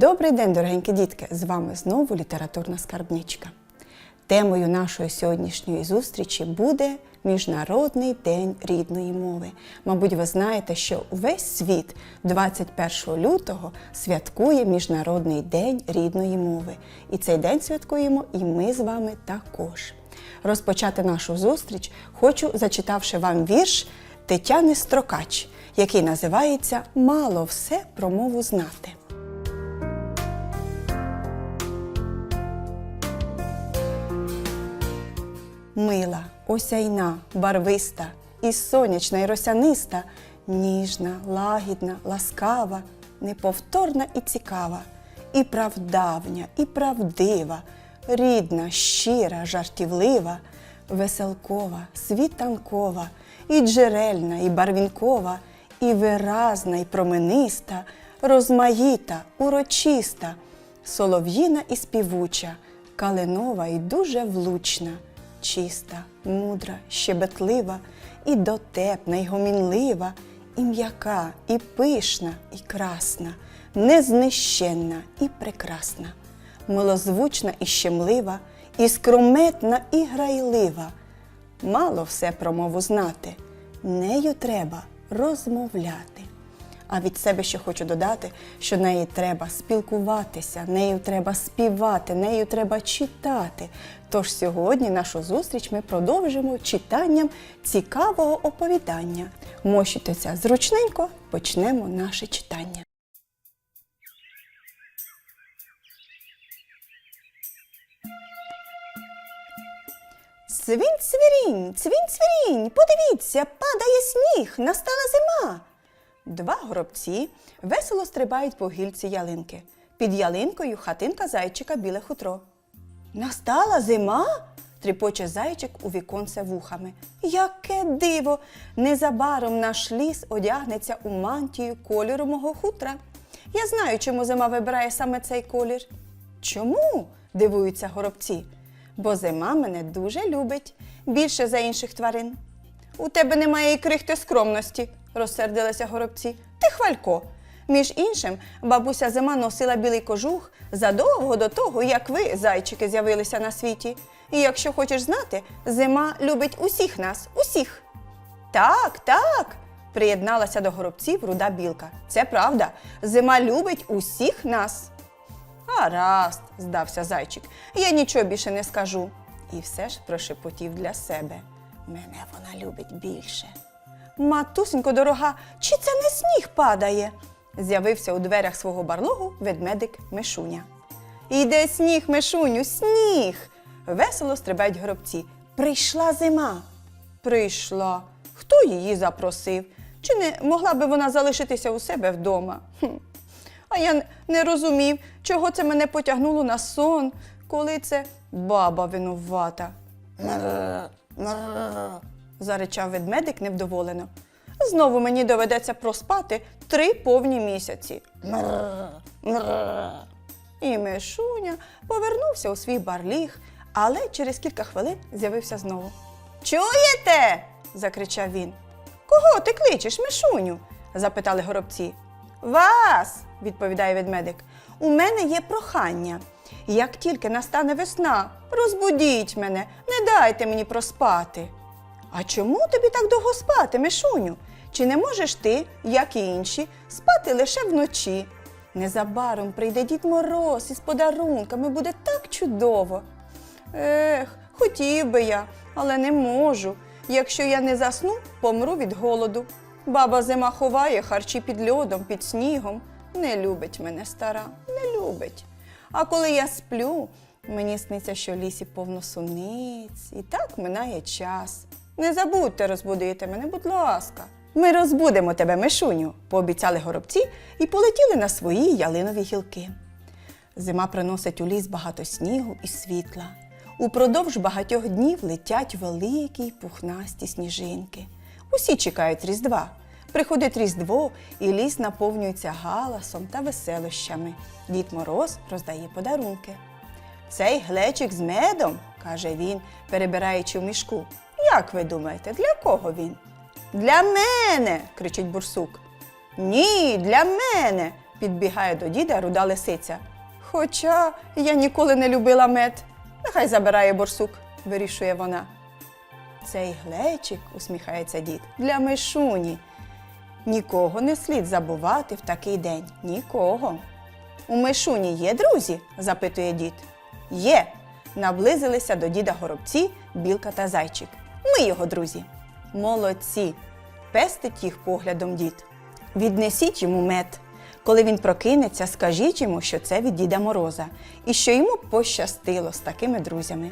Добрий день, дорогенькі дітки! З вами знову літературна скарбничка. Темою нашої сьогоднішньої зустрічі буде Міжнародний день рідної мови. Мабуть, ви знаєте, що весь світ 21 лютого святкує Міжнародний день рідної мови. І цей день святкуємо і ми з вами також. Розпочати нашу зустріч хочу, зачитавши вам вірш Тетяни Строкач, який називається Мало все про мову знати. Мила, осяйна, барвиста, і сонячна, і росяниста, ніжна, лагідна, ласкава, неповторна і цікава, і правдавня, і правдива, рідна, щира, жартівлива, веселкова, світанкова, і джерельна, і барвінкова, і виразна, і промениста, розмаїта, урочиста, солов'їна і співуча, калинова і дуже влучна чиста, мудра, щебетлива, і дотепна, і гомінлива, і м'яка, і пишна, і красна, незнищенна і прекрасна, милозвучна і щемлива, і скрометна, і грайлива. Мало все про мову знати, нею треба розмовляти. А від себе ще хочу додати, що нею треба спілкуватися, нею треба співати, нею треба читати. Тож сьогодні нашу зустріч ми продовжимо читанням цікавого оповідання. Мощітеся зручненько, почнемо наше читання. Цвінь цвірінь, цвінь цвірінь, подивіться, падає сніг, настала зима. Два горобці весело стрибають по гільці ялинки. Під ялинкою хатинка зайчика біле хутро. Настала зима? тріпоче зайчик у віконце вухами. Яке диво! Незабаром наш ліс одягнеться у мантію кольору мого хутра. Я знаю, чому зима вибирає саме цей колір. Чому? дивуються горобці. Бо зима мене дуже любить, більше за інших тварин. У тебе немає і крихти скромності, розсердилися горобці. Ти хвалько. Між іншим, бабуся зима носила білий кожух задовго до того, як ви, зайчики, з'явилися на світі. І якщо хочеш знати, зима любить усіх нас, усіх. Так, так, приєдналася до горобців руда білка. Це правда. Зима любить усіх нас. Гаразд, здався зайчик. Я нічого більше не скажу. І все ж прошепотів для себе. Мене вона любить більше. Матусенько дорога, чи це не сніг падає? З'явився у дверях свого барлогу ведмедик Мишуня. Іде сніг, Мишуню, сніг. Весело стрибають горобці. Прийшла зима. Прийшла. Хто її запросив? Чи не могла би вона залишитися у себе вдома? Хм. А я не розумів, чого це мене потягнуло на сон, коли це баба винувата. Заричав ведмедик невдоволено. Знову мені доведеться проспати три повні місяці. І Мишуня повернувся у свій барліг, але через кілька хвилин з'явився знову. Чуєте? закричав він. Кого ти кличеш, Мишуню? запитали горобці. Вас, відповідає ведмедик. У мене є прохання. Як тільки настане весна, розбудіть мене, не дайте мені проспати. А чому тобі так довго спати, Мишуню? Чи не можеш ти, як і інші, спати лише вночі? Незабаром прийде Дід Мороз із подарунками, буде так чудово. Ех, хотів би я, але не можу. Якщо я не засну, помру від голоду. Баба зима ховає харчі під льодом, під снігом. Не любить мене стара, не любить. А коли я сплю, мені сниться, що в лісі повно суниць, і так минає час. Не забудьте розбудити мене, будь ласка. Ми розбудемо тебе, Мишуню, пообіцяли горобці і полетіли на свої ялинові гілки. Зима приносить у ліс багато снігу і світла. Упродовж багатьох днів летять великі пухнасті сніжинки. Усі чекають Різдва. Приходить Різдво, і ліс наповнюється галасом та веселощами. Дід Мороз роздає подарунки. Цей глечик з медом, каже він, перебираючи в мішку. Як ви думаєте, для кого він? Для мене. кричить бурсук. Ні, для мене. Підбігає до діда руда лисиця. Хоча я ніколи не любила мед. Нехай забирає борсук, вирішує вона. Цей глечик, усміхається дід, для мишуні. Нікого не слід забувати в такий день. Нікого. У мишуні є друзі? запитує дід. Є. Наблизилися до діда горобці, білка та зайчик. Ми його друзі. Молодці. Пестить їх поглядом дід. Віднесіть йому мед. Коли він прокинеться, скажіть йому, що це від Діда Мороза, і що йому пощастило з такими друзями.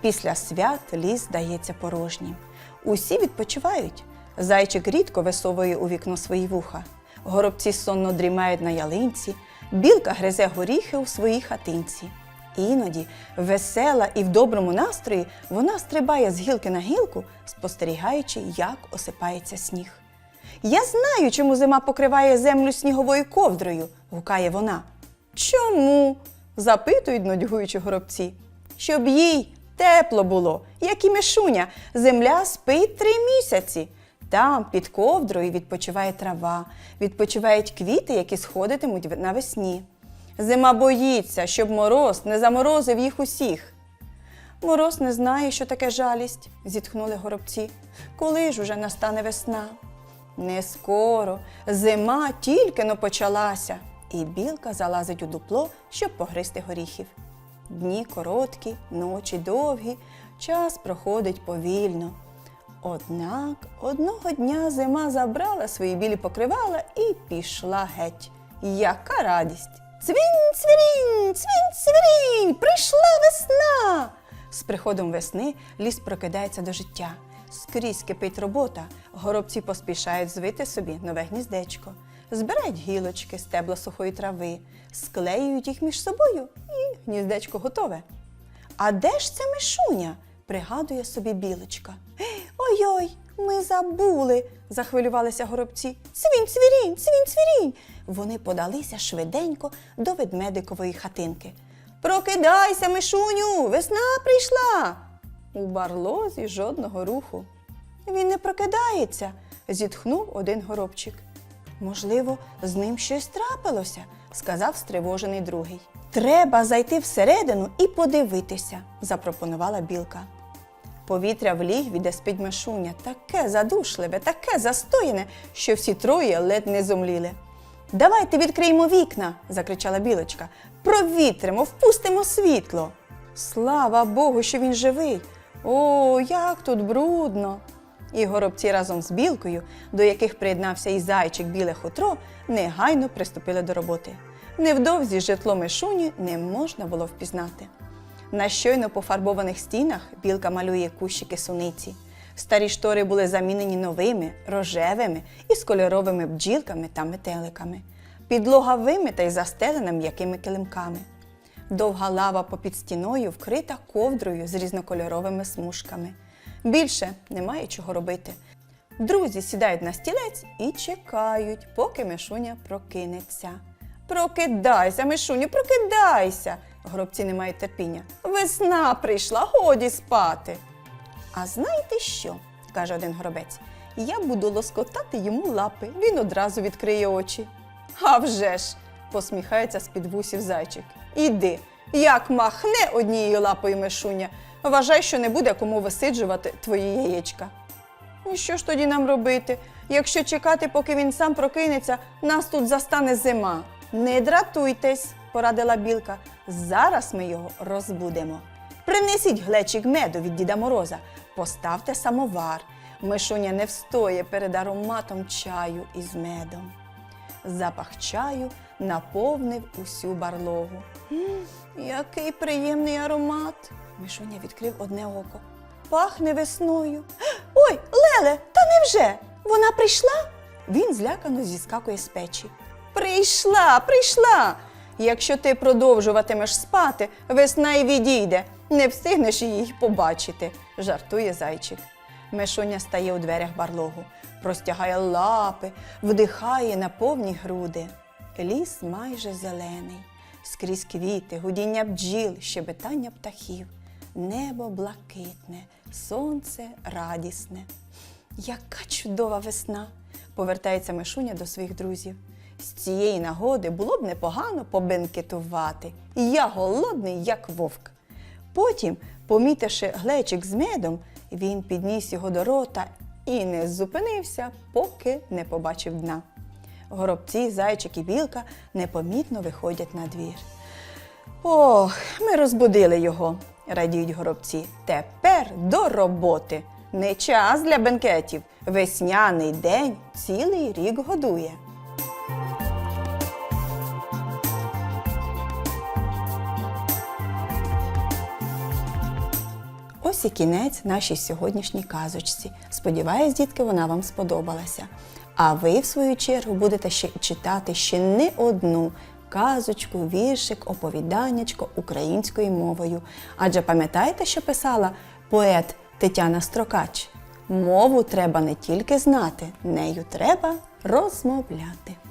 Після свят ліс здається порожнім. Усі відпочивають. Зайчик рідко висовує у вікно свої вуха. Горобці сонно дрімають на ялинці, білка гризе горіхи у своїй хатинці. Іноді, весела і в доброму настрої, вона стрибає з гілки на гілку, спостерігаючи, як осипається сніг. Я знаю, чому зима покриває землю сніговою ковдрою, гукає вона. Чому? запитують нудьгуючі горобці. Щоб їй тепло було, як і мишуня, земля спить три місяці. Там під ковдрою відпочиває трава, відпочивають квіти, які сходитимуть навесні. Зима боїться, щоб мороз не заморозив їх усіх. Мороз не знає, що таке жалість, зітхнули горобці. Коли ж уже настане весна? Не скоро. Зима тільки но почалася, і білка залазить у дупло, щоб погризти горіхів. Дні короткі, ночі довгі, час проходить повільно. Однак одного дня зима забрала свої білі покривала і пішла геть. Яка радість! Цвінь, цвірінь, цвінь, цвірінь, прийшла весна. З приходом весни ліс прокидається до життя. Скрізь кипить робота, горобці поспішають звити собі нове гніздечко, збирають гілочки, стебла сухої трави, склеюють їх між собою і гніздечко готове. А де ж це мишуня? пригадує собі білочка. Ой-ой, ми забули, захвилювалися горобці. Цвінь, цвірінь, цвінь, цвірінь. Вони подалися швиденько до ведмедикової хатинки. Прокидайся, мишуню, весна прийшла. У барлозі жодного руху. Він не прокидається, зітхнув один горобчик. Можливо, з ним щось трапилося, сказав стривожений другий. Треба зайти всередину і подивитися, запропонувала білка. Повітря в лігві, де спить мишуня, таке задушливе, таке застояне, що всі троє ледь не зомліли. Давайте відкриємо вікна, закричала білочка. Провітримо, впустимо світло. Слава Богу, що він живий. О, як тут брудно. І горобці разом з білкою, до яких приєднався і зайчик біле хутро, негайно приступили до роботи. Невдовзі житло мишуні не можна було впізнати. На щойно пофарбованих стінах білка малює кущики суниці. Старі штори були замінені новими, рожевими і з кольоровими бджілками та метеликами. Підлога вимита й застелена м'якими килимками. Довга лава попід стіною вкрита ковдрою з різнокольоровими смужками. Більше немає чого робити. Друзі сідають на стілець і чекають, поки мишуня прокинеться. Прокидайся, мишуню, прокидайся. Горобці не мають терпіння. Весна прийшла, годі спати. А знаєте що? каже один горобець. Я буду лоскотати йому лапи, він одразу відкриє очі. А вже ж, посміхається з-під вусів зайчик. Іди, як махне однією лапою мишуня, вважай, що не буде кому висиджувати твої яєчка. І що ж тоді нам робити? Якщо чекати, поки він сам прокинеться, нас тут застане зима. Не дратуйтесь, порадила білка. Зараз ми його розбудемо. Принесіть глечик меду від Діда Мороза, поставте самовар. Мишуня не встоє перед ароматом чаю із медом. Запах чаю наповнив усю барлогу. Який приємний аромат. Мишуня відкрив одне око. Пахне весною. Ой, Леле, та невже? Вона прийшла? Він злякано зіскакує з печі. Прийшла, прийшла. Якщо ти продовжуватимеш спати, весна й відійде, не встигнеш її побачити, жартує зайчик. Мишуня стає у дверях барлогу, простягає лапи, вдихає на повні груди. Ліс майже зелений, скрізь квіти, гудіння бджіл, щебетання птахів, небо блакитне, сонце радісне. Яка чудова весна! повертається Мишуня до своїх друзів. З цієї нагоди було б непогано побенкетувати. І Я голодний, як вовк. Потім, помітивши глечик з медом, він підніс його до рота і не зупинився, поки не побачив дна. Горобці, зайчик і білка непомітно виходять на двір. Ох, ми розбудили його, радіють горобці. Тепер до роботи. Не час для бенкетів. Весняний день цілий рік годує. Ось і кінець нашій сьогоднішній казочці. Сподіваюсь, дітки, вона вам сподобалася. А ви, в свою чергу, будете ще читати ще не одну казочку, віршик, оповіданнячко українською мовою. Адже пам'ятаєте, що писала поет Тетяна Строкач? Мову треба не тільки знати, нею треба розмовляти.